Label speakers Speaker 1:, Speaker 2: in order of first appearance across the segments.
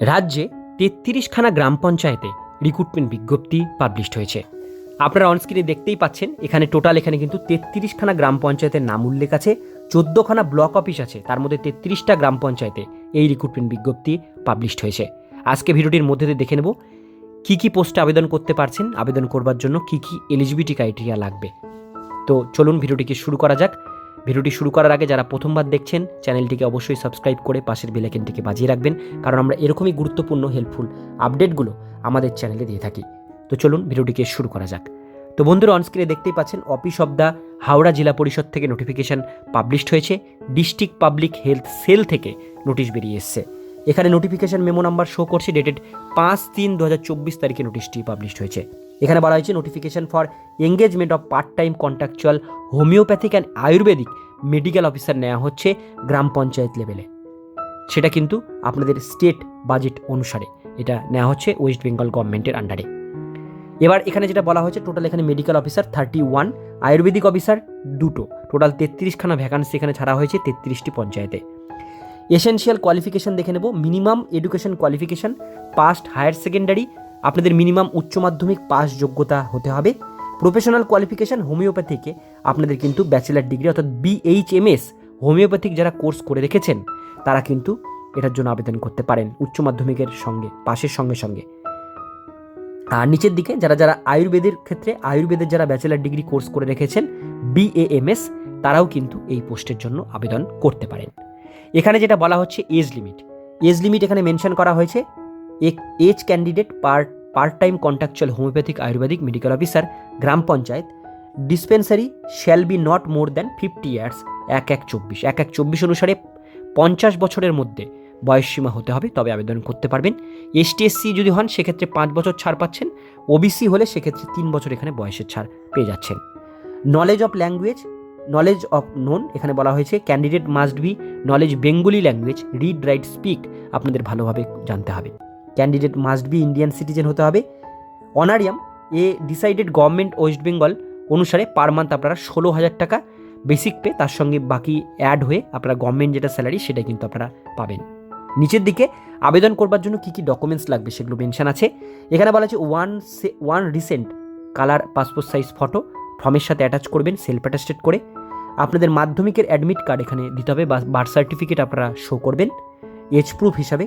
Speaker 1: রাজ্যে তেত্রিশখানা গ্রাম পঞ্চায়েতে রিক্রুটমেন্ট বিজ্ঞপ্তি পাবলিশড হয়েছে। আপনারা অনস্ক্রিনে দেখতেই পাচ্ছেন, এখানে টোটাল এখানে কিন্তু তেত্রিশখানা গ্রাম পঞ্চায়েতের নাম উল্লেখ আছে, চোদ্দোখানা ব্লক অফিস আছে, তার মধ্যে তেত্রিশটা গ্রাম পঞ্চায়েতে এই রিক্রুটমেন্ট বিজ্ঞপ্তি পাবলিশড হয়েছে। আজকে ভিডিওটির মধ্যে দিয়ে দেখে নেব, কী কী পোস্টে আবেদন করতে পারছেন, আবেদন করবার জন্য কী কী এলিজিবিলিটি ক্রাইটেরিয়া লাগবে। তো চলুন ভিডিওটিকে শুরু করা যাক। ভিডিওটি শুরু করার আগে যারা প্রথমবার দেখছেন, চ্যানেলটিকে অবশ্যই সাবস্ক্রাইব করে পাশের বেলাইকেনটিকে বাজিয়ে রাখবেন, কারণ আমরা এরকমই গুরুত্বপূর্ণ হেল্পফুল আপডেটগুলো আমাদের চ্যানেলে দিয়ে থাকি। তো চলুন ভিডিওটিকে শুরু করা যাক। তো বন্ধুরা অনস্ক্রিনে দেখতেই পাচ্ছেন অফিস অব দ্য হাওড়া জেলা পরিষদ থেকে নোটিফিকেশন পাবলিশড হয়েছে। ডিস্ট্রিক্ট পাবলিক হেলথ সেল থেকে নোটিশ বেরিয়ে এসছে। এখানে নোটিফিকেশন মেমো নাম্বার শো করছে ডেটেড পাঁচ তিন দু হাজার চব্বিশ তারিখে নোটিশটি পাবলিশড হয়েছে। এখানে বলা হয়েছে notification for engagement of part time contractual homeopathic and Ayurvedic medical officer নেওয়া হচ্ছে গ্রাম পঞ্চায়েত লেভেলে। সেটা কিন্তু আপনাদের স্টেট বাজেট অনুসারে এটা নেওয়া হচ্ছে ওয়েস্ট বেঙ্গল গভর্নমেন্টের আন্ডারে। এবার এখানে যেটা বলা হয়েছে, টোটাল এখানে medical officer thirty one, Ayurvedic officer দুটো। টোটাল তেত্রিশখানা ভ্যাকান্সি এখানে ছাড়া হয়েছে তেত্রিশটি পঞ্চায়েতে। এসেনশিয়াল কোয়ালিফিকেশন দেখে নেব, minimum education qualification, passed higher secondary, আপনাদের মিনিমাম উচ্চ মাধ্যমিক পাস যোগ্যতা হতে হবে। প্রফেশনাল কোয়ালিফিকেশন হোমিওপ্যাথিকে আপনাদের কিন্তু ব্যাচেলার ডিগ্রি অর্থাৎ বিএইচএমএস হোমিওপ্যাথিক যারা কোর্স করে রেখেছেন, তারা কিন্তু এটার জন্য আবেদন করতে পারেন উচ্চ মাধ্যমিকের সঙ্গে, পাশের সঙ্গে সঙ্গে। আর নিচের দিকে যারা যারা আয়ুর্বেদের ক্ষেত্রে, আয়ুর্বেদের যারা ব্যাচেলার ডিগ্রি কোর্স করে রেখেছেন বিএএমএস তারাও কিন্তু এই পোস্টের জন্য আবেদন করতে পারেন। এখানে যেটা বলা হচ্ছে এজ লিমিট এজ লিমিট এখানে মেনশন করা হয়েছে age candidate part part time contractual homeopathic Ayurvedic medical officer gram panchayat dispensary shall be not more than fifty years এক এক চব্বিশ। এক এক চব্বিশ অনুসারে পঞ্চাশ বছরের মধ্যে বয়সসীমা হতে হবে, তবে আবেদন করতে পারবেন। এসটি এসসি যদি হন, সেক্ষেত্রে পাঁচ বছর ছাড় পাচ্ছেন। ওবিসি হলে সেক্ষেত্রে তিন বছর এখানে বয়সের ছাড় পেয়ে যাচ্ছেন। Knowledge of language knowledge of known এখানে বলা হয়েছে candidate must be knowledge Bengali language read write speak আপনাদের ভালোভাবে জানতে হবে। Candidate must be Indian citizen হতে হবে। Honorarium a decided government West Bengal অনুসারে পার মান্থ আপনারা ষোলো হাজার টাকা বেসিক পে তার সঙ্গে বাকি অ্যাড হয়ে আপনারা গভর্নমেন্ট যেটা স্যালারি সেটা কিন্তু আপনারা পাবেন। নিচের দিকে আবেদন করবার জন্য কী কী ডকুমেন্টস লাগবে সেগুলো মেনশন আছে। এখানে বলা আছে one one recent colour passport size photo ফর্মের সাথে অ্যাটাচ করবেন সেলফ অ্যাটাস্টেড করে। আপনাদের মাধ্যমিকের অ্যাডমিট কার্ড এখানে দিতে হবে, বা বার্থ সার্টিফিকেট আপনারা শো করবেন। এজ প্রুফ হিসাবে।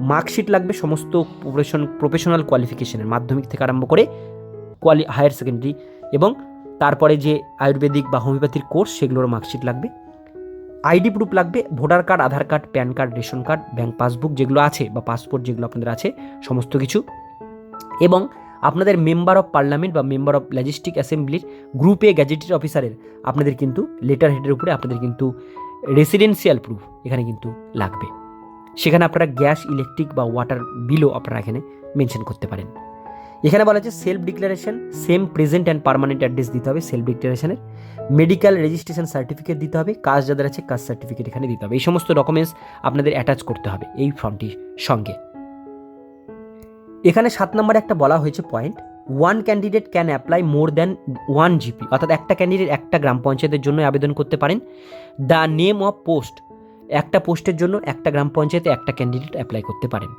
Speaker 1: মার্কশিট লাগবে সমস্ত প্রফেশন প্রফেশনাল কোয়ালিফিকেশনের মাধ্যমিক থেকে আরম্ভ করে কোয়ালি হায়ার সেকেন্ডারি এবং তারপরে যে আয়ুর্বেদিক বা হোমিওপ্যাথির কোর্স সেগুলোর মার্কশিট লাগবে। আইডি প্রুফ লাগবে voter card Aadhaar card PAN card ration card bank passbook যেগুলো আছে বা পাসপোর্ট যেগুলো আপনাদের আছে, সমস্ত কিছু। এবং আপনাদের মেম্বার অফ পার্লামেন্ট বা মেম্বার অফ লেজিস্টিক অ্যাসেম্বলির গ্রুপে গ্যাজেটেড অফিসারের আপনাদের কিন্তু লেটার হেডের উপরে আপনাদের কিন্তু রেসিডেন্সিয়াল প্রুফ এখানে কিন্তু লাগবে। সেখানে আপনারা গ্যাস, ইলেকট্রিক বা ওয়াটার বিলও আপনারা এখানে মেনশন করতে পারেন। এখানে বলা আছে self declaration same present and permanent address দিতে হবে সেলফ ডিক্লারেশনের মেডিকেল রেজিস্ট্রেশন সার্টিফিকেট দিতে হবে, কাজ যাদের আছে কাজ সার্টিফিকেট এখানে দিতে হবে। এই সমস্ত ডকুমেন্টস আপনাদের অ্যাটাচ করতে হবে এই ফর্মটির সঙ্গে। এখানে সাত নম্বরে একটা বলা হয়েছে point one candidate can apply more than one GP অর্থাৎ একটা ক্যান্ডিডেট একটা গ্রাম পঞ্চায়েতের জন্য আবেদন করতে পারেন। দ্য নেম অফ পোস্ট একটা পোস্টের জন্য একটা গ্রাম পঞ্চায়েতে একটা ক্যান্ডিডেট অ্যাপ্লাই করতে পারেন।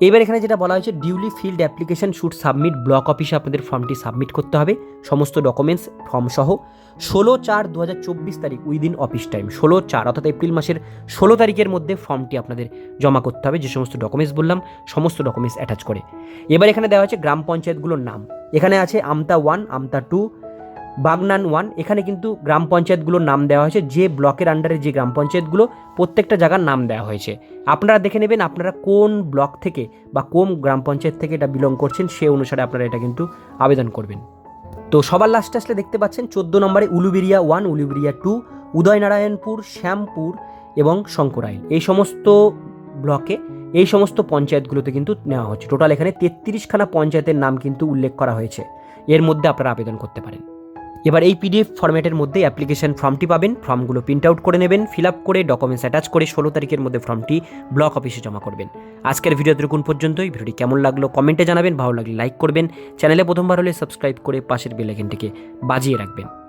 Speaker 1: এবার এখানে যেটা বলা হয়েছে duly filled application should submit block অফিসে আপনাদের ফর্মটি সাবমিট করতে হবে। সমস্ত ডকুমেন্টস ফর্ম সহ ষোলো চার দু হাজার চব্বিশ তারিখ উইদিন অফিস টাইম ষোলো চার অর্থাৎ এপ্রিল মাসের ষোলো তারিখের মধ্যে ফর্মটি আপনাদের জমা করতে হবে, যে সমস্ত ডকুমেন্টস বললাম, সমস্ত ডকুমেন্টস অ্যাটাচ করে। এবার এখানে দেওয়া হচ্ছে গ্রাম পঞ্চায়েতগুলোর নাম। এখানে আছে Amta one Amta two Bagnan one, এখানে কিন্তু গ্রাম পঞ্চায়েতগুলোর নাম দেওয়া হয়েছে, যে ব্লকের আন্ডারে যে গ্রাম পঞ্চায়েতগুলো, প্রত্যেকটা জায়গার নাম দেওয়া হয়েছে। আপনারা দেখে নেবেন আপনারা কোন ব্লক থেকে বা কোন গ্রাম পঞ্চায়েত থেকে এটা বিলং করছেন, সে অনুসারে আপনারা এটা কিন্তু আবেদন করবেন। তো সবার লাস্টে আসলে দেখতে পাচ্ছেন, চোদ্দ নম্বরে উলুবেরিয়া ওয়ান, উলুবেরিয়া টু, উদয়নারায়ণপুর, শ্যামপুর এবং শঙ্করাইল। এই সমস্ত ব্লকে, এই সমস্ত পঞ্চায়েতগুলোতে কিন্তু নেওয়া হচ্ছে। টোটাল এখানে তেত্রিশখানা পঞ্চায়েতের নাম কিন্তু উল্লেখ করা হয়েছে। এর মধ্যে আপনারা আবেদন করতে পারেন। এবার এই পিডিএফ ফরম্যাটের মধ্যে অ্যাপ্লিকেশন ফর্মটি পাবেন ফর্মগুলো প্রিন্ট আউট করে নেবেন ফিল আপ করে ডকুমেন্টস অ্যাটাচ করে ষোলো তারিখের মধ্যে ফর্মটি ব্লক অফিসে জমা করবেন। আজকের ভিডিও দেখুন পর্যন্তই। ভিডিওটি কেমন লাগল কমেন্টে জানাবেন, ভালো লাগলে লাইক করবেন। চ্যানেলে প্রথমবার হলে সাবস্ক্রাইব করে পাশের বেল আইকনটিকে বাজিয়ে রাখবেন।